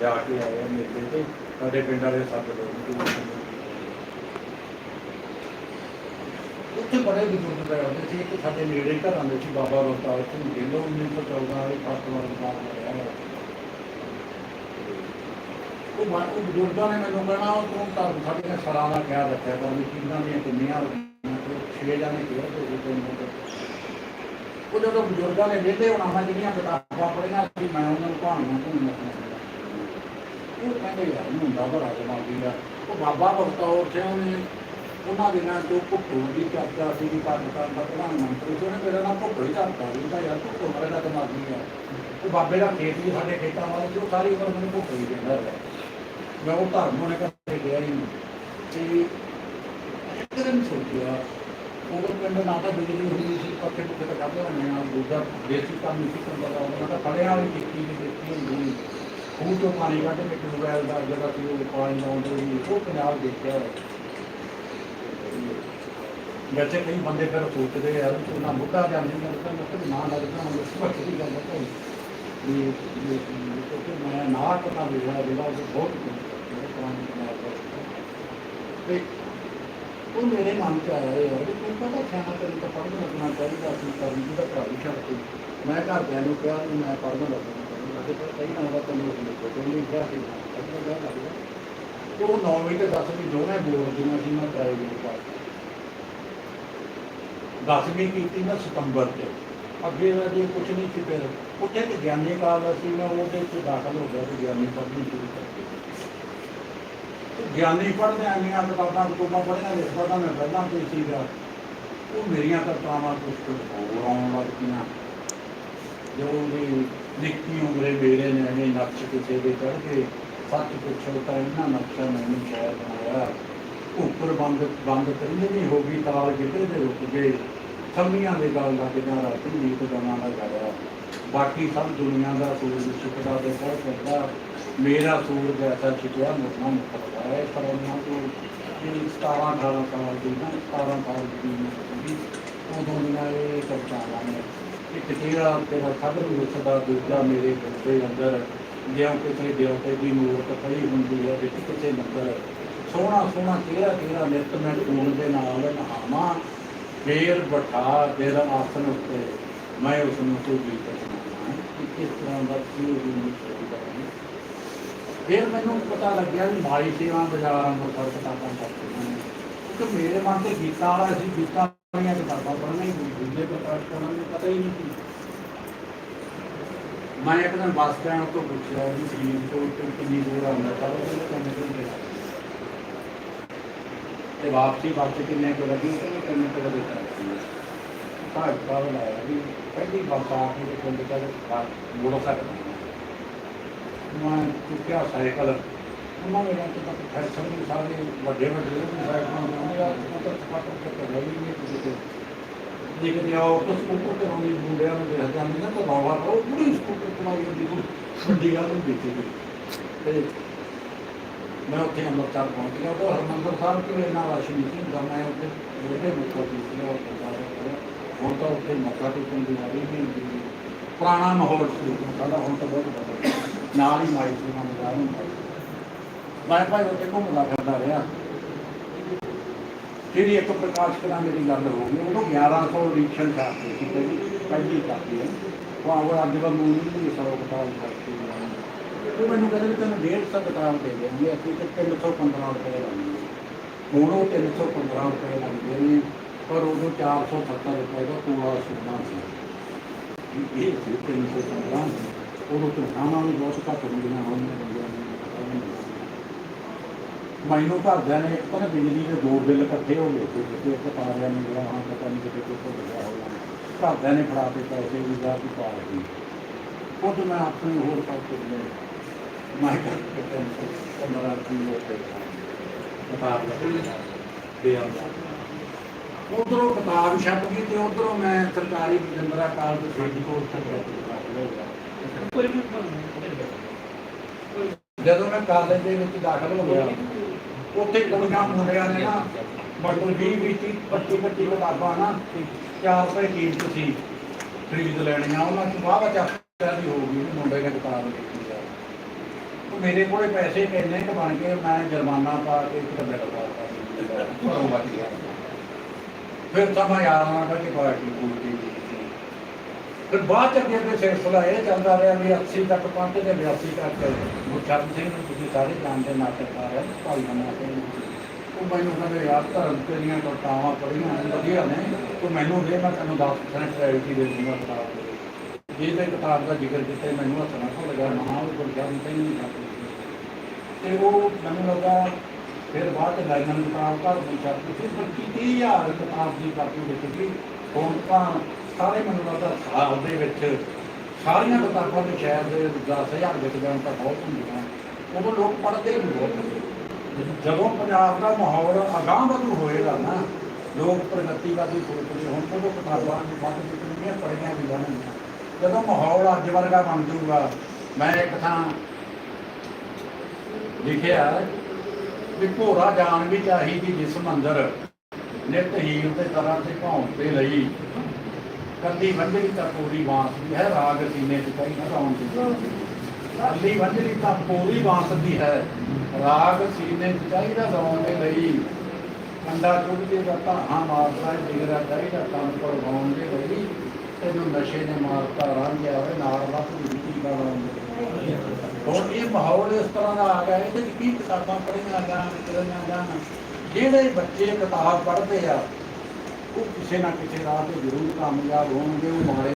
ਜਾ ਕੇ ਆਏ ਆ ਮੇਲੇ ਤੇ। ਸਾਡੇ ਪਿੰਡ ਵਾਲੇ ਸੱਤ ਲੋਕ ਉੱਥੇ ਬੜੇ ਬਜ਼ੁਰਗ ਬੈਠਦੇ ਸੀ। ਇੱਕ ਸਾਡੇ ਨੇੜੇ ਘਰਾਂ ਦੇ ਸੀ ਬਾਬਾ ਰੋਤਾਲ ਸਿੰਘ ਗਿੱਲ 1914 ਵਾਲੇ ਪਾਸਵਾਨ ਦਾ ਹੋਇਆ। ਉਹ ਮਾ ਉਹ ਬਜ਼ੁਰਗਾਂ ਨੇ ਮੈਨੂੰ ਕਹਿਣਾ, ਉਹ ਤੂੰ ਧਰਮ ਸਾਡੇ ਨੇ ਸਰਾਂ ਦਾ ਖਿਆਲ ਰੱਖਿਆ ਕਰ ਵੀ ਕਿੰਨਾਂ ਦੀਆਂ ਕਿੰਨੀਆਂ ਛੇ ਜਾਣੇ ਖੇਡਦੇ ਸੀ ਤੈਨੂੰ ਤੇ ਉਹ ਜਦੋਂ ਬਜ਼ੁਰਗਾਂ ਨੇ ਵਿਹਲੇ ਹੋਣਾ, ਮੈਂ ਜਿਹੜੀਆਂ ਕਿਤਾਬਾਂ ਪੜ੍ਹੀਆਂ ਸੀ, ਮੈਂ ਉਹਨਾਂ ਨੂੰ ਕਹਾਣੀਆਂ ਸੁਣੀਆਂ ਉਹ ਕਹਿੰਦੇ ਯਾਰ ਮੁੰਡਾ ਬੜਾ ਜਮਾਦੀ ਆ ਉਹ ਬਾਬਾ ਬਖਤੌਰ ਸਿੰਘ ਨੇ ਉਹਨਾਂ ਦਿਨਾਂ ਤੋਂ ਭੁੱਖੋ ਦੀ ਚਰਚਾ ਸੀ ਕਿ ਪਾਕਿਸਤਾਨ ਦਾ ਪ੍ਰਧਾਨ ਮੰਤਰੀ ਸੀ ਉਹਨੇ ਮੇਰਾ ਨਾਮ ਭੁੱਖੋ ਹੀ ਧਰਤਾ ਸੀ ਤਾਂ ਯਾਰ ਭੁੱਖੋ ਮੇਰੇ ਦਾ ਦਿਮਾਗੀ ਆ ਉਹ ਬਾਬੇ ਦਾ ਖੇਤ ਵੀ ਸਾਡੇ ਖੇਤਾਂ ਵਾਲੇ ਸੀ ਸਾਰੀ ਉਮਰ ਮੈਨੂੰ ਭੁੱਖੋ ਹੀ ਦਿੰਦਾ ਰਿਹਾ ਮੈਂ ਉਹ ਧਰਮ ਉਹਨੇ ਕਦੇ ਗਿਆ ਹੀ ਨਹੀਂ ਤੇ ਇੱਕ ਦਿਨ ਸੋਚਿਆ ਉਹ ਪਿੰਡ ਨਾ ਤਾਂ ਬਿਜਲੀ ਹੁੰਦੀ ਸੀ ਪੱਕੇ ਪੁੱਕੇ ਤਾਂ ਕਰਦੇ ਹੁੰਦੇ ਆ ਦੂਜਾ ਦੇਸੀ ਕੰਮ ਨਹੀਂ ਸੀ ਕਰਦਾ ਉਹਨਾਂ ਦਾ ਫੜਿਆ ਵਾਲੀ ਕੀਤੀ ਨਹੀਂ ਦਿੱਤੀ ਹੁੰਦੀ ਖੂਹ ਤੋਂ ਪਾਣੀ ਕੱਢ ਕੇ ਟਿਊਬਵੈਲ ਦਾ ਜਿਹੜਾ ਸੀ ਉਹ ਪਾਣੀ ਲਾਉਂਦੇ ਸੀ ਉਹ ਪੰਜਾਬ ਦੇਖਿਆ ਹੋਇਆ। ਵੈਸੇ ਕਈ ਬੰਦੇ ਫਿਰ ਸੋਚਦੇ ਆ ਕਿ ਉਹਨਾਂ ਮੁੱਦਾ ਜਾਂਦੇ ਨੇ ਤਾਂ ਮਤਲਬ ਨਾ ਲੱਗਦਾ ਹੁਣ ਇਸ ਵਕਤ ਦੀ ਗੱਲ ਹੈ ਵੀ ਕਿਉਂਕਿ ਮੈਂ ਨਾ ਕਰਨਾ ਵੀ ਜਿਹੜਾ ਜਿਹੜਾ ਉਹ ਬਹੁਤ ਤੇ ਉਹ ਮੇਰੇ ਮਨ ਚ ਆਇਆ ਯਾਰ, ਵੀ ਤੂੰ ਪਤਾ ਸਿਆਣਾ ਤੈਨੂੰ ਤਾਂ ਪੜ੍ਹਨ ਲੱਗਣਾ ਚਾਹੀਦਾ ਸੀ ਕਰਨ ਦੀ ਤਾਂ ਪੜ੍ਹਾਈ ਛੱਡ ਮੈਂ ਘਰਦਿਆਂ ਨੂੰ ਕਿਹਾ ਵੀ ਮੈਂ ਪੜ੍ਹਨ ਲੱਗਣਾ। ਲੱਗੇ ਪਰ ਕਈ ਨਾ ਤੇ ਉਹ 9ਵੀਂ ਤੇ 10ਵੀਂ ਦੋਵੇਂ ਬੋਰਡ ਦੀਆਂ ਸੀ ਮੈਂ ਪ੍ਰਾਈਵੇਟ ਪਾਸ 10ਵੀਂ ਕੀਤੀ ਮੈਂ ਸਤੰਬਰ ਚ ਅੱਗੇ ਮੈਂ ਜੇ ਕੁਝ ਨਹੀਂ ਸੀ ਫਿਰ ਉੱਥੇ ਤੇ ਗਿਆਨੀ ਕਾਲ ਸੀ ਮੈਂ ਉਹਦੇ ਚ ਦਾਖਲ ਹੋ ਗਿਆ ਤੇ ਗਿਆਨੀ ਪੜ੍ਹਨੀ ਸ਼ੁਰੂ ਕਰ ਦਿੱਤੀ ਗਿਆਨੀ ਪੜ੍ਹਦੇ ਆਈਆਂ ਕਿਤਾਬਾਂ ਕਿਤਾਬਾਂ ਪੜ੍ਹੀਆਂ ਲਿਖਦਾ ਤਾਂ ਮੈਂ ਪਹਿਲਾਂ ਤੋਂ ਹੀ ਸੀਗਾ ਉਹ ਮੇਰੀਆਂ ਕਤਾਵਾਂ ਕੁਝ ਕੁਝ ਹੋਰ ਆਉਣ ਲੱਗ ਪਈਆਂ। ਜੋ ਵੀ ਨਿੱਕੀ ਉਮਰੇ ਮੇਰੇ ਨੇ ਨਕਸ਼ ਕਿਸੇ ਦੇ ਚੜ੍ਹ ਕੇ ਸੱਚ ਪੁੱਛੋ ਤਾਂ ਇਹਨਾਂ ਨਕਸ਼ਾ ਮੈਨੂੰ ਸ਼ਾਇਦ ਬਣਾਇਆ। ਉੱਪਰ ਬੰਦ ਬੰਦ ਕਰੀਏ ਨਹੀਂ ਹੋ ਗਈ, ਤਾਲ ਕਿਤੇ ਦੇ ਰੁਕ ਗਏ। ਸੰਮੀਆਂ ਦੇ ਗੱਲ ਲੱਗ ਜਾ ਰਾਤੀ ਗਾਣਾ ਦਾ ਗਾਇਆ ਬਾਕੀ ਸਭ ਦੁਨੀਆ ਦਾ ਸੂਰਜ ਛਿਪਦਾ ਦੇ ਕਰ ਕਰਦਾ ਮੇਰਾ ਸੂਰਜ ਐਸਾ ਛਿਪਿਆ ਮੁਕਨਾ ਮੁਕਦਾ ਹੈ ਪਰ ਉਹਨਾਂ ਤੋਂ ਇਹ 17 18 ਸਾਲ ਦੀ ਨਾ 17 ਸਾਲ ਦੀ ਉਦੋਂ ਦੀਆਂ ਇਹ ਕਵਿਤਾਵਾਂ ਨੇ। ਤੇਰਾ ਤੇਰਾ ਖਬਰ ਵਿਸਦਾ ਦੂਜਾ ਮੇਰੇ ਦਿਲ ਅੰਦਰ ਜਿਉਂ ਕਿਸੇ ਦਿਉਤੇ ਦੀ ਮੂਰਤ ਪਈ ਹੁੰਦੀ ਹੈ, ਵਿੱਚ ਕਿਸੇ ਨੰਬਰ। ਸੋਹਣਾ ਸੋਹਣਾ ਤੇਰਾ ਤੇਰਾ ਨਿਤ ਮੈਂ ਖੂਨ ਦੇ ਨਾਲ ਨਹਾਵਾਂ, ਫੇਰ ਬਿਠਾ ਤੇਰਾ ਆਸਨ ਉੱਤੇ ਮੈਂ ਉਸ ਨੂੰ ਕੋਈ ਗੀਤ ਕਿਸ ਤਰ੍ਹਾਂ ਦਾ ਕੀ ਉਹ ਫਿਰ ਮੈਨੂੰ ਪਤਾ ਲੱਗਿਆ ਵੀ ਮਾਈ ਸੇਵਾ ਬਾਜ਼ਾਰ ਅੰਮ੍ਰਿਤਸਰ ਕਿਤਾਬਾਂ ਪੜ੍ਹਦੀਆਂ ਨੇ ਕਿਉਂਕਿ ਮੇਰੇ ਮਨ ਤੇ ਗੀਤਾ ਵਾਲਾ ਸੀ, ਗੀਤਾ ਵਾਲੀਆਂ ਕਿਤਾਬਾਂ ਪੜ੍ਹਨਾ ਹੀ ਨਹੀਂ ਦੂਜੇ ਪ੍ਰਕਾਸ਼ ਕਰਨ ਨੂੰ ਪਤਾ ਹੀ ਨਹੀਂ ਸੀ। ਮੈਂ ਇੱਕ ਦਿਨ ਬੱਸ ਸਟੈਂਡ ਤੋਂ ਪੁੱਛਿਆ ਵੀ ਸਰੀਰ ਤੋਂ ਉੱਤੇ ਕਿੰਨੀ ਦੂਰ ਆਉਂਦਾ ਤਾਂ ਉਹ ਕਹਿੰਦੇ ਕਿੰਨੇ ਘੰਟੇ ਲੱਗਦੇ ਤੇ ਵਾਪਸੀ ਵਾਪਸ ਕਿੰਨੇ ਕੁ ਲੱਗੀ ਉਹ ਕਹਿੰਦੇ ਕਿੰਨੇ ਕੁ ਲੱਗੇ ਤਾਂ ਭਾਗ ਲਾਇਆ ਵੀ ਪਹਿਲੀ ਬੱਸ ਆ ਕੇ ਤੇ ਪਿੰਡ ਤੱਕ ਮੋੜੋ ਸਕਦਾ ਮੈਂ ਚੁੱਕਿਆ ਸਾਈਕਲ। ਉਹਨਾਂ ਨੇ ਫੈਸ਼ਨ ਵੀ ਸਾਰੇ ਵੱਡੇ ਵੱਡੇ ਸਾਈਕਲਾਂ ਦੇ ਉਹਨੇ ਆ ਸਕੂਟਰ ਸਪਾਟਰ ਤੇ ਕਰ ਰਹੀ ਨਹੀਂ ਕਿਤੇ ਦੇਖਦੇ ਆ ਉਹ ਸਕੂਟਰ ਤੇ ਹੋਣੀ ਮੁੰਡਿਆਂ ਨੂੰ ਦੇਖ ਜਾਂਦੇ ਨੇ ਤਾਂ ਰੌਲਾ ਪਾਓ ਪੂਰੀ ਸਕੂਟਰ ਚਲਾਈ ਜਾਂਦੀ ਵੱਡੀ ਗੱਲ ਨਹੀਂ ਦੇਖੀ ਤੇ ਮੈਂ ਉੱਥੇ ਅੰਮ੍ਰਿਤਸਰ ਪਹੁੰਚ ਗਿਆ ਉਹ ਹਰਮੰਦਰ ਸਾਹਿਬ ਕਿ ਇਹਨਾਂ ਰਸ਼ ਸੀ ਹੁੰਦਾ ਮੈਂ ਉੱਥੇ ਜਿਹੜੇ ਮੁੱਖ ਸੀ ਉਹ ਗੁਰਦੁਆਰੇ ਕੋਲ। ਹੁਣ ਤਾਂ ਉੱਥੇ ਮੱਥਾ ਟੇਕਣ ਦੀ ਵਾਰੀ ਨਹੀਂ ਹੁੰਦੀ ਪੁਰਾਣਾ ਮਾਹੌਲ ਸੀ ਸਾਡਾ ਹੁਣ ਤਾਂ ਬਹੁਤ ਬਦਲ ਨਾਲ ਹੀ ਮਾਈ ਸੀ ਮਨ ਦਾ ਸੀ। ਮੈਂ ਭਾਈ ਉੱਥੇ ਘੁੰਮਦਾ ਫਿਰਦਾ ਰਿਹਾ। ਜਿਹੜੀ ਇੱਕ ਪ੍ਰਕਾਸ਼ ਕਰਾਂ ਮੇਰੀ ਗੱਲ ਹੋ ਗਈ ਉਦੋਂ 1100 ਰੀਕਸ਼ਨ ਕਰਦੇ ਸੀ ਪਹਿਲੀ ਪਹਿਲੀ ਕਾਪੀ ਹੈ। ਉਹ ਆਵਰ ਅੱਜ ਦਾ ਮੂਲ ਨਹੀਂ ਸੌ ਕਿਤਾਬ ਕਰਕੇ ਉਹ ਮੈਨੂੰ ਕਹਿੰਦੇ ਵੀ ਤੈਨੂੰ 150 ਕਿਤਾਬ ਦੇ ਦੇਣਗੇ ਅਸੀਂ ਤੇ 315 ਰੁਪਏ ਲਾਉਂਦੇ ਹੁਣ ਉਹ 315 ਰੁਪਏ ਲੱਗਦੇ ਨੇ, ਪਰ ਉਦੋਂ 470 ਰੁਪਏ ਦਾ ਪੂਰਾ ਸੁਣਾ ਸੀ। ਇਹ ਇਹ ਸੀ 315 ਉਦੋਂ ਤੋਂ ਖਾਣਾ ਵੀ ਬਹੁਤ ਘੱਟ ਹੁੰਦੀਆਂ ਹੋਣਗੀਆਂ ਬੰਦਿਆਂ ਨੂੰ ਨਹੀਂ ਮੈਨੂੰ ਘਰਦਿਆਂ ਨੇ ਇੱਕ ਤਾਂ ਬਿਜਲੀ ਦੇ ਦੋ ਬਿੱਲ ਇਕੱਠੇ ਹੋ ਗਏ ਸੀ ਤੇ ਇੱਕ ਤਾਰਿਆਂ ਨੂੰ ਜਿਹੜਾ ਹਾਂ ਪਤਾ ਨਹੀਂ ਕਿਤੇ ਕੋਈ ਭੁੱਲ ਗਿਆ ਹੋਣਾ। ਘਰਦਿਆਂ ਨੇ ਫੜਾ ਕੇ ਪੈਸੇ ਵੀ ਜਾ ਕੇ ਪਾ ਦਿੱਤੀ। ਖੁਦ ਮੈਂ ਆਪਣੇ ਹੋਰ ਪਾਸੇ ਦੇ ਮੈਂ ਕਰਕੇ ਪੈਸੇ ਪੰਦਰਾਂ ਕੀ ਹੋ ਗਏ ਕਿਤਾਬ ਲੱਗੀ ਦੇ ਆਉਂਦਾ ਉਧਰੋਂ ਕਿਤਾਬ ਛਪ ਗਈ ਤੇ ਉਧਰੋਂ ਮੈਂ ਸਰਕਾਰੀ ਬਜਿੰਦਰਾ ਕਾਲਜ ਫਰੀਦਕੋਟ ਤੱਕ ਦਾਖਲ ਹੋ ਗਿਆ ਜਦੋਂ ਮੈਂ ਕਾਲਜ ਦੇ ਵਿੱਚ ਦਾਖਲ ਹੋ ਗਿਆ ਉੱਥੇ ਕੁੜੀਆਂ ਮੁੰਡਿਆਂ ਨੇ ਨਾ ਮਤਲਬ 20 20 25 25 ਕਿਤਾਬਾਂ ਨਾ 4 ਰੁਪਏ ਕੀਮਤ ਖਰੀਦ ਲੈਣੀਆਂ, ਉਹਨਾਂ ਚ ਵਾਹ ਬਚਾ ਦੀ ਹੋ ਮੁੰਡੇ ਨੇ ਕਿਤਾਬ ਲਿਖੀ ਆ। ਤੇ ਮੇਰੇ ਕੋਲੇ ਪੈਸੇ ਇੰਨੇ ਕੁ ਬਣ ਗਏ, ਮੈਂ ਜੁਰਮਾਨਾ ਪਾ ਕੇ ਇੱਕ ਬਿੱਲ ਪਾਤਾ ਘਰੋਂ ਫਿਰ ਤਾਂ ਮੈਂ ਯਾਰ ਆਣਾ ਕਿ ਪਾਰਟੀ ਪੂਰੀ ਫਿਰ ਬਾਅਦ ਚ ਅੱਗੇ ਅੱਗੇ ਸਿਲਸਿਲਾ ਇਹ ਚੱਲਦਾ ਰਿਹਾ ਵੀ 80 ਤੱਕ ਪਹੁੰਚੇ ਤੇ 82 ਤੱਕ ਗੁਰਚਰਨ ਸਿੰਘ ਨੂੰ ਤੁਸੀਂ ਸਾਰੇ ਜਾਣਦੇ ਨਾਟਕਕਾਰ ਹੈ ਭਾਈ ਮੰਨਾ ਉਹ ਮੈਨੂੰ ਕਹਿੰਦੇ, ਯਾਰ ਧਰਮ ਤੇਰੀਆਂ ਕਵਿਤਾਵਾਂ ਪੜ੍ਹੀਆਂ ਵਧੀਆ ਨੇ। ਤੂੰ ਮੈਨੂੰ ਦੇ, ਮੈਂ ਤੈਨੂੰ 10% ਰੈਲਿਟੀ ਦੇ ਦੂੰਗਾ ਕਿਤਾਬ ਦੇ ਜਿਹਦੇ ਕਿਤਾਬ ਦਾ ਜ਼ਿਕਰ ਕੀਤਾ ਮੈਨੂੰ ਹੱਥ ਨਾਲ ਭੁੱਲ ਗਿਆ, ਮਹਾਂ ਉਹ ਗੁਰਚਰਨ ਸਿੰਘ ਨਹੀਂ ਕਰਦੇ ਤੇ ਉਹ ਮੈਨੂੰ ਲੱਗਾ, ਫਿਰ ਬਾਅਦ ਚ ਲਾਈਨਾਂ ਕਿਤਾਬ, ਘਰ ਦੀ ਛੱਡ ਦਿੱਤੀ ਪਰ ਕੀਤੀ ਹਜ਼ਾਰ ਕਿਤਾਬ ਦੀ ਕਾਪੀ ਵਿੱਚ ਸੀ। ਹੁਣ ਤਾਂ ਸਾਰੇ ਮੈਨੂੰ ਲੱਗਦਾ ਸਾਲ ਦੇ ਵਿੱਚ ਸਾਰੀਆਂ ਕਿਤਾਬਾਂ ਦੇ ਸ਼ਾਇਦ 10000 ਵਿਕ ਜਾਣ ਤਾਂ ਬਹੁਤ ਹੁੰਦੀਆਂ ਉਦੋਂ ਲੋਕ ਪੜ੍ਹਦੇ ਵੀ ਬਹੁਤ ਜਦੋਂ ਪੰਜਾਬ ਦਾ ਮਾਹੌਲ ਅਗਾਂਹ ਵਧੂ ਹੋਏਗਾ ਨਾ, ਲੋਕ ਪ੍ਰਗਤੀਵਾਦੀ ਸੋਚਦੇ ਹੁਣ ਕਦੋਂ ਕਿਤਾਬਾਂ ਦੀ ਵੱਧ ਵਿਕਣਗੀਆਂ, ਪੜ੍ਹੀਆਂ ਵੀ ਜਾਣਗੀਆਂ। ਜਦੋਂ ਮਾਹੌਲ ਅੱਜ ਵਰਗਾ ਬਣ ਜਾਊਗਾ, ਮੈਂ ਇੱਕ ਥਾਂ ਲਿਖਿਆ ਵੀ ਭੋਰਾ ਜਾਣ ਵੀ ਚਾਹੀਦੀ ਜਿਸ ਮੰਦਰ ਨਿਤ ਹੀਰ ਤੇ ਤਰ੍ਹਾਂ ਤੇ ਭੌਂਕ ਦੇ ਲਈ। ਕੱਲੀ ਵੰਜਲੀ ਤਾਂ ਪੂਰੀ ਬਾਂਸ ਦੀ ਹੈ, ਰਾਗ ਸੀਨੇ ਚ ਕਈ ਨਾ ਗਾਉਣ ਦੀ। ਕੱਲੀ ਵੰਜਲੀ ਤਾਂ ਪੂਰੀ ਬਾਂਸ ਦੀ ਹੈ, ਰਾਗ ਸੀਨੇ ਚ ਚਾਹੀਦਾ ਗਾਉਣ ਦੇ ਲਈ। ਕੰਡਾ ਚੁੱਕਦੇ ਦਾ ਧਾਹਾਂ ਮਾਰਦਾ ਹੈ ਚਾਹੀਦਾ ਕੰਮ ਪਰ ਗਾਉਣ ਦੇ ਲਈ। ਤੈਨੂੰ ਨਸ਼ੇ ਨੇ ਮਾਰਤਾ ਰਾਂਝਿਆ ਹੋਵੇ ਨਾਲ ਦਾ ਕੀ ਦਾ ਹੁਣ ਇਹ ਮਾਹੌਲ ਇਸ ਤਰ੍ਹਾਂ ਦਾ ਆ ਗਿਆ, ਇਹਦੇ ਵਿੱਚ ਕੀ ਕਿਤਾਬਾਂ ਪੜ੍ਹੀਆਂ ਜਾਣ ਕਿਹੜੀਆਂ ਜਾਣ। ਜਿਹੜੇ ਬੱਚੇ ਕਿਤਾਬ ਪੜ੍ਹਦੇ ਆ ਉਹ ਕਿਸੇ ਨਾ ਕਿਸੇ ਰਾਹ ਤੇ ਜ਼ਰੂਰ ਕਾਮਯਾਬ ਹੋਣਗੇ ਉਹ ਮਾੜੇ